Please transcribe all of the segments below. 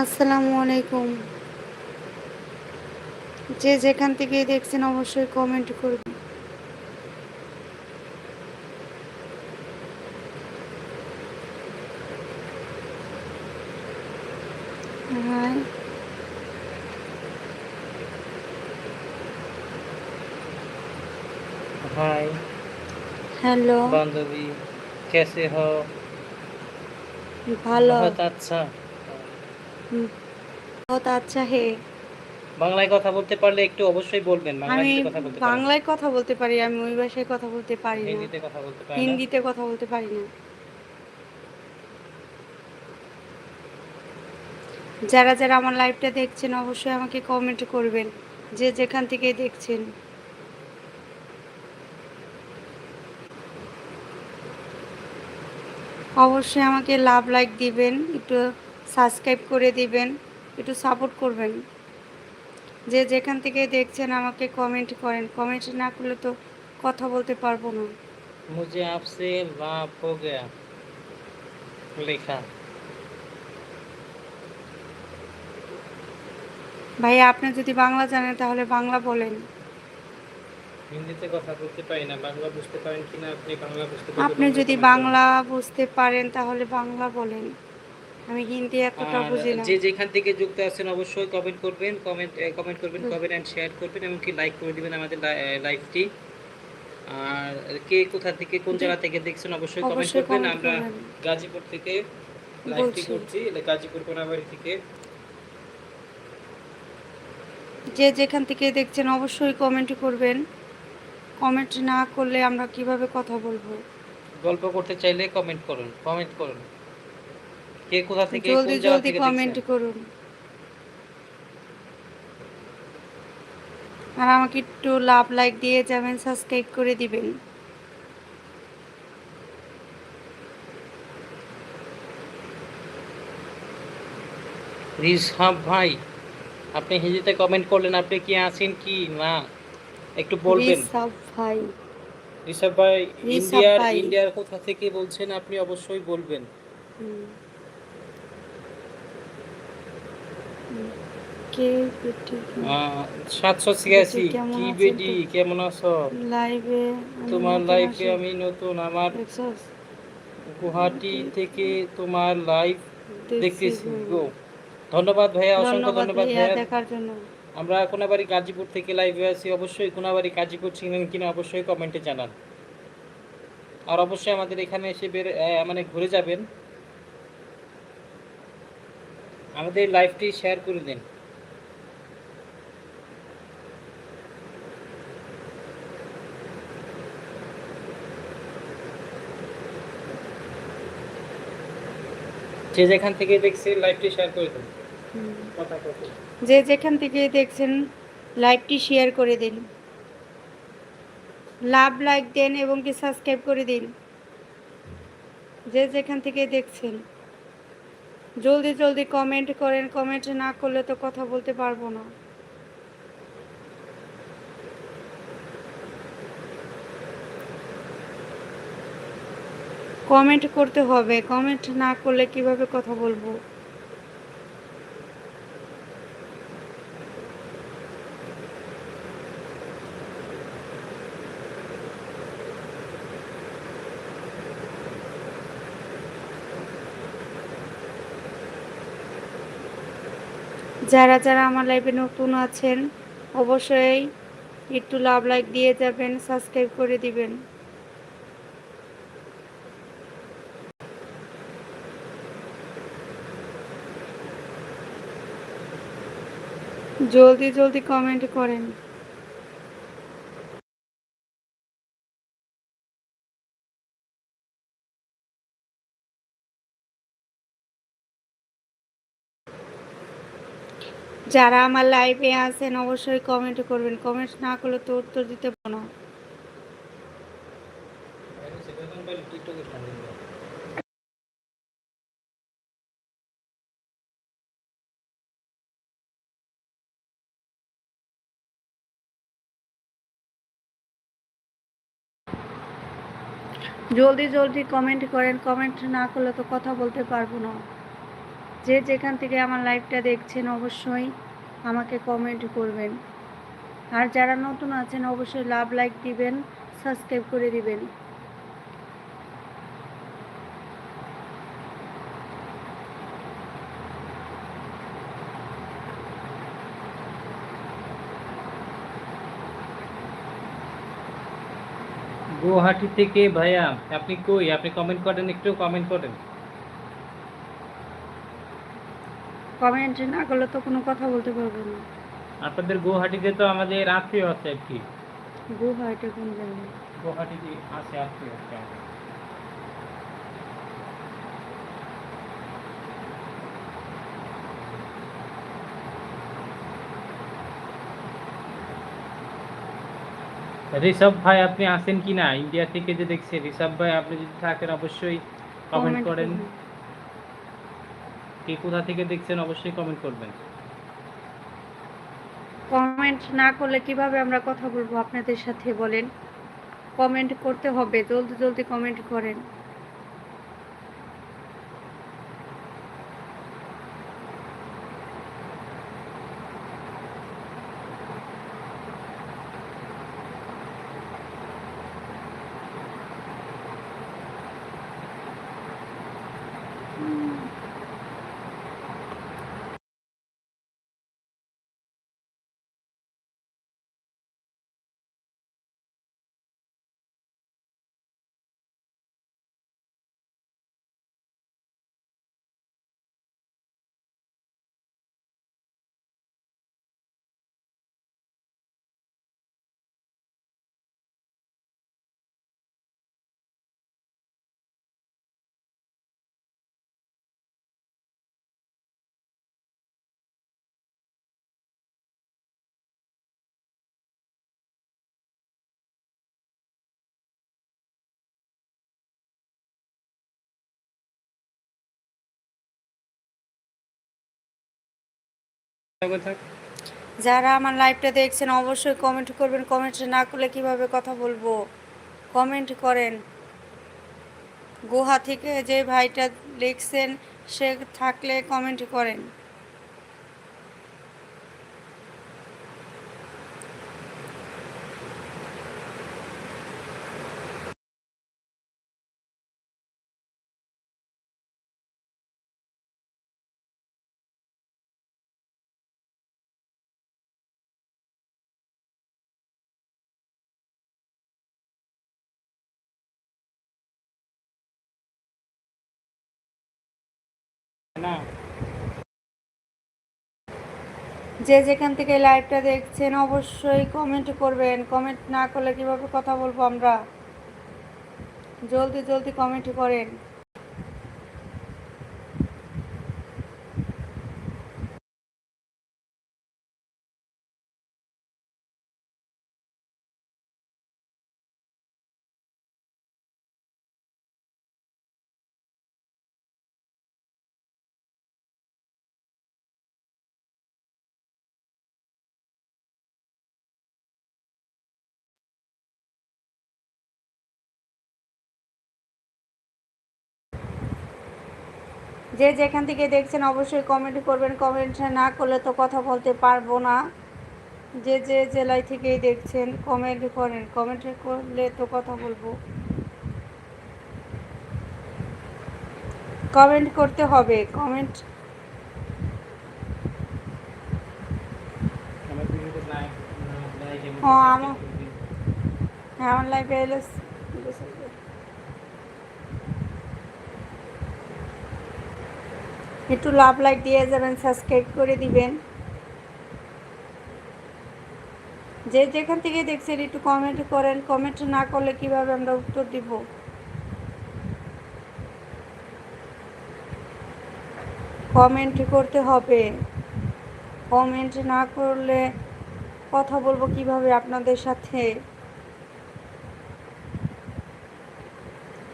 আসসালামু আলাইকুম। যে যেখান থেকে দেখছেন অবশ্যই কমেন্ট করবেন। হ্যাঁ। হাই। হ্যালো। বান্ধবী কেসে হো ভালো। আচ্ছা। বহুত আচ্ছা হে। বাংলায় কথা বলতে পারলে একটু অবশ্যই বলবেন আমি যদি কথা বলতে পারেন। বাংলায় কথা বলতে পারি আমি ওই ভাষায় কথা বলতে পারি না। হিন্দিতে কথা বলতে পারেন না। হিন্দিতে কথা বলতে পারি না। যারা যারা আমার লাইভটা দেখছেন অবশ্যই আমাকে কমেন্ট করবেন যে যেখান থেকে দেখছেন। অবশ্যই আমাকে লাভ লাইক দিবেন একটু সাবস্ক্রাইব করে দিবেন একটু সাপোর্ট করবেন। যে যেখান থেকে দেখছেন আমাকে কমেন্ট করেন কমেন্ট না করলে তো কথা বলতে পারব না। মুঝে আপসে বাপ হো গয়া লেখা। ভাই আপনি যদি বাংলা জানেন তাহলে বাংলা বলেন। হিন্দিতে কথা বলতে পারি না বাংলা বুঝতে পারেন কিনা আপনি বাংলা বুঝতে আপনি যদি বাংলা বুঝতে পারেন তাহলে বাংলা বলেন। আমি হিন্দি। এতটা বুঝি না। যে যেখান থেকে যুক্ত আছেন অবশ্যই কমেন্ট করবেন কমেন্ট কমেন্ট করবেন কমেন্ট এন্ড শেয়ার করবেন এমনকি লাইক করে দিবেন আমাদের লাইভটি আর কে কোথা থেকে কোন জায়গা থেকে দেখছেন অবশ্যই কমেন্ট করবেন। আমরা গাজীপুর থেকে লাইভটি করছি গাজীপুর কোনাবাড়ি থেকে। যে যেখান থেকে দেখছেন অবশ্যই কমেন্ট করবেন। কমেন্ট না করলে আমরা কীভাবে কথা বলব? গল্প করতে চাইলে কমেন্ট করুন কমেন্ট করুন। কে কোথা থেকে জলদি জলদি কমেন্ট করুন। আর আমাকে একটু লাভ লাইক দিয়ে যাবেন সাবস্ক্রাইব করে দিবেন। রিসহাব ভাই আপনি হিন্দিতে কমেন্ট করলেন আপনি কি আছেন কি? না একটু বলবেন। রিসাব ভাই। ঋষভ ভাই ইন্ডিয়ার। ইন্ডিয়ার কোথা থেকে বলছেন আপনি অবশ্যই বলবেন। কে বেটি? সাতশো ছিয়াশি। বেটি কি আছেন কেমন আছো? লাইভে তোমার লাইফে আমি নতুন। আমার গুয়াহাটি থেকে তোমার লাইভ দেখতেছি। গো ধন্যবাদ ভাইয়া অসংখ্য ধন্যবাদ ভাইয়া দেখার জন্য। আমরা কোনাবাড়ি গাজীপুর থেকে লাইভে আছি। অবশ্যই কোনাবাড়ি গাজীপুর চিনেন কিনা অবশ্যই কমেন্টে জানান। আর অবশ্যই আমাদের এখানে এসে বের মানে ঘুরে যাবেন। আমাদের লাইভটি শেয়ার করে দিন। যে যেখান থেকে দেখছি লাইভটি শেয়ার করে দিন। যে যেখান থেকে দেখছেন লাইভটি শেয়ার করে দিন। লাভ, লাইক দেন এবং কি সাবস্ক্রাইব করে দিন। যে যেখান থেকে দেখছেন। জলদি জলদি কমেন্ট করেন কমেন্ট না করলে তো কথা বলতে পারব না। কমেন্ট করতে হবে কমেন্ট না করলে কীভাবে কথা বলব? যারা যারা আমার লাইফে নতুন আছেন, অবশ্যই একটু লাভ লাইক দিয়ে যাবেন সাবস্ক্রাইব করে দিবেন। জলদি জলদি কমেন্ট করেন। যারা আমার লাইভে আছেন, অবশ্যই কমেন্ট করবেন। কমেন্ট না করলে তো উত্তর দিতে পারব না। জলদি জলদি কমেন্ট করেন। কমেন্ট না করলে তো কথা বলতে পারব না। যে যেখান থেকে আমার লাইভটা দেখছেন অবশ্যই আমাকে কমেন্ট করবেন। আর যারা নতুন আছেন অবশ্যই লাভ লাইক দিবেন সাবস্ক্রাইব করে দিবেন। গুয়াহাটি থেকে ভাইয়া, আপনি কই? আপনি কমেন্ট করেন, একটু কমেন্ট করেন। কমেন্ট না করলে তো কোনো কথা বলতে পারব না। আপনাদের গুয়াহাটিতে তো আমাদের আত্মীয় আছে কি। গুহাটা কোন জায়গায়? গুয়াহাটিতে আছে আত্মীয় ঋষভ ভাই আপনি আছেন কি না? ইন্ডিয়া থেকে যে দেখছি ঋষভ ভাই আপনি যদি থাকেন অবশ্যই কমেন্ট করেন। কে কোথা থেকে দেখছেন অবশ্যই কমেন্ট করবেন। কমেন্ট না করলে কীভাবে আমরা কথা বলব আপনাদের সাথে বলেন। কমেন্ট করতে হবে, জলদি জলদি কমেন্ট করেন। যারা আমার লাইভটা দেখছেন, অবশ্যই কমেন্ট করবেন। কমেন্ট না করলে কীভাবে কথা বলব? কমেন্ট করেন। গুহা থেকে যে ভাইটা লিখছেন সে থাকলে কমেন্ট করেন। যে যেখান থেকে লাইভটা দেখছেন, অবশ্যই কমেন্ট করবেন। কমেন্ট না করলে কীভাবে কথা বলব আমরা? জলদি জলদি কমেন্ট করেন। যে যেখান থেকে দেখছেন অবশ্যই কমেন্ট করবেন। কমেন্ট না করলে তো কথা বলতে পারব না। যে যে জেলায় থেকেই দেখছেন কমেন্ট করেন। কমেন্ট করলে তো কথা বলব। কমেন্ট করতে হবে। কমেন্ট সাবস্ক্রাইব আমার- হ্যাঁ আমার লাইফে এলে একটু লাভ লাইক দিয়ে যাবেন সাবস্ক্রাইব করে দিবেন। যে যেখান থেকে দেখছেন, একটু কমেন্ট করেন। কমেন্ট না করলে কীভাবে আমরা উত্তর দিব? কমেন্ট করতে হবে। কমেন্ট না করলে কথা বলব কীভাবে আপনাদের সাথে?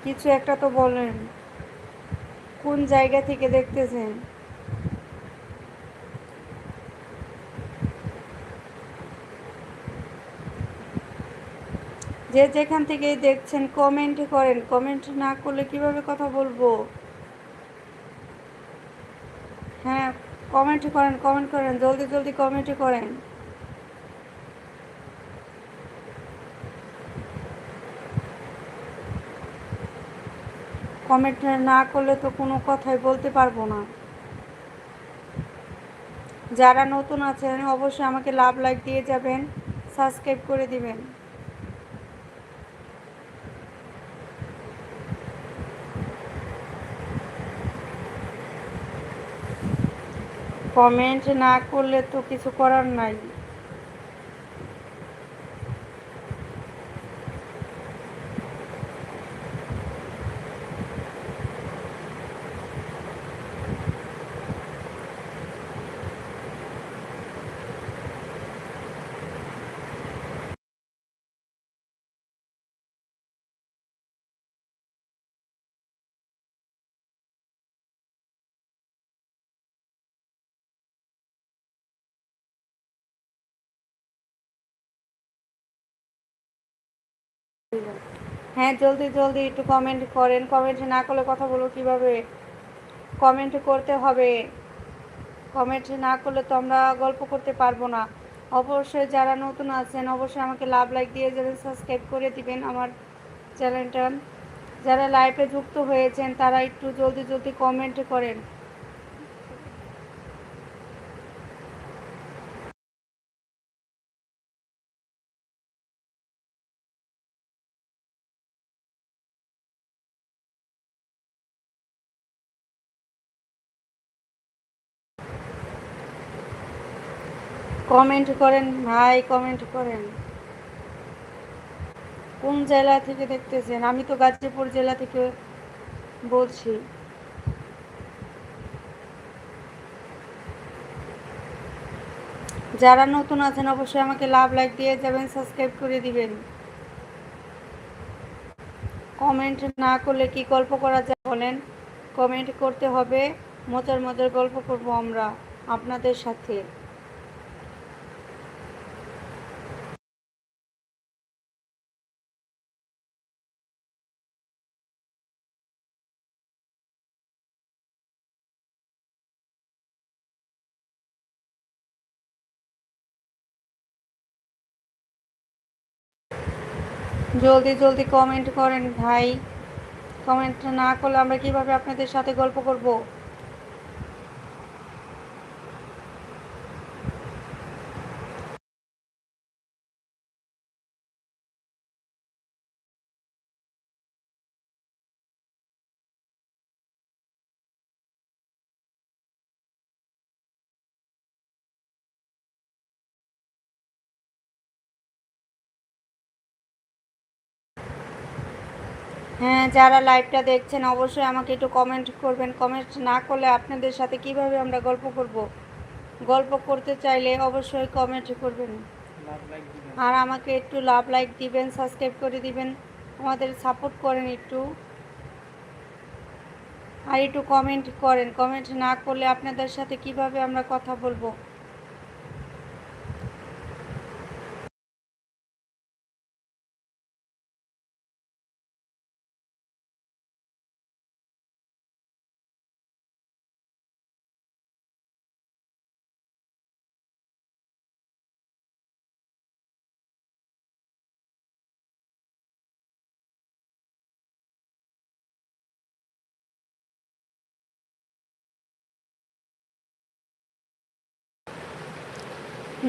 কিছু একটা তো বলেন। কোন জায়গা থেকে দেখতেছেন? যে যেখান থেকে দেখছেন কমেন্ট করেন। কমেন্ট না করলে কীভাবে কথা বলব? হ্যাঁ কমেন্ট করেন কমেন্ট করেন, জলদি জলদি কমেন্ট করেন। কমেন্ট না করলে তো কোনো কথাই বলতে পারব না। যারা নতুন আছেন, অবশ্যই আমাকে লাভ লাইক দিয়ে যাবেন সাবস্ক্রাইব করে দিবেন। কমেন্ট না করলে তো কিছু করার নাই। হ্যাঁ জলদি জলদি একটু কমেন্ট করেন। কমেন্ট না করলে কথা বলব কীভাবে? কমেন্ট করতে হবে। কমেন্ট না করলে তো আমরা গল্প করতে পারব না। অবশ্যই যারা নতুন আছেন, অবশ্যই আমাকে লাভ লাইক দিয়ে যাবেন সাবস্ক্রাইব করে দিবেন আমার চ্যানেলটা। যারা লাইভে যুক্ত হয়েছেন, তারা একটু জলদি জলদি কমেন্ট করেন। কমেন্ট করেন, ভাই কমেন্ট করেন। কোন জেলা থেকে দেখতেছেন? আমি তো গাজীপুর জেলা থেকে বলছি। যারা নতুন আছেন, অবশ্যই আমাকে লাভ লাইক দিয়ে যাবেন সাবস্ক্রাইব করে দিবেন। কমেন্ট না করলে কি গল্প করা যায় বলেন? কমেন্ট করতে হবে। মজার মজার গল্প করব আমরা আপনাদের সাথে। জলদি জলদি কমেন্ট করেন ভাই। কমেন্ট না করলে আমরা কীভাবে আপনাদের সাথে গল্প করব? যারা লাইভটা দেখছেন, অবশ্যই আমাকে একটু কমেন্ট করবেন। কমেন্ট না করলে আপনাদের সাথে কীভাবে আমরা গল্প করব? গল্প করতে চাইলে অবশ্যই কমেন্ট করবেন। আর আমাকে একটু লাভ লাইক দিবেন সাবস্ক্রাইব করে দিবেন। আমাদের সাপোর্ট করেন একটু। আর একটু কমেন্ট করেন। কমেন্ট না করলে আপনাদের সাথে কীভাবে আমরা কথা বলব?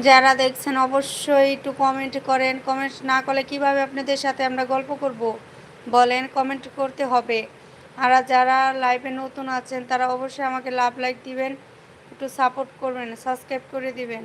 যারা দেখছেন, অবশ্যই একটু কমেন্ট করেন। কমেন্ট না করলে কীভাবে আপনাদের সাথে আমরা গল্প করব? বলেন কমেন্ট করতে হবে। আর যারা লাইভে নতুন আছেন, তারা অবশ্যই আমাকে লাভ লাইক দিবেন। একটু সাপোর্ট করবেন সাবস্ক্রাইব করে দিবেন।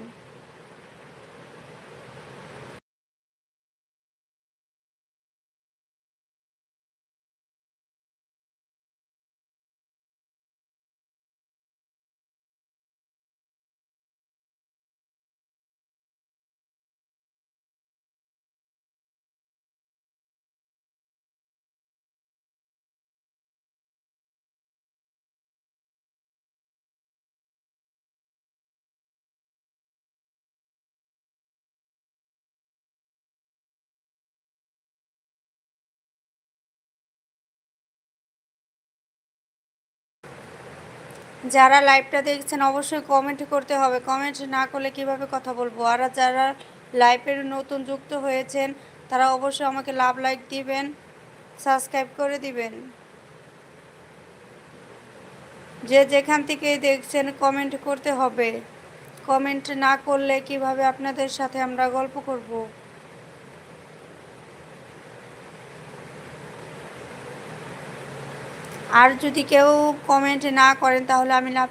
যারা লাইভটা দেখছেন, অবশ্যই কমেন্ট করতে হবে। কমেন্ট না করলে কীভাবে কথা বলব? আর যারা লাইভের নতুন যুক্ত হয়েছেন, তারা অবশ্যই আমাকে লাভ লাইক দিবেন সাবস্ক্রাইব করে দিবেন। যে যেখান থেকে দেখছেন কমেন্ট করতে হবে। কমেন্ট না করলে কীভাবে আপনাদের সাথে আমরা গল্প করব? আর যদি কেউ কমেন্ট না করেন তাহলে আমি লাভ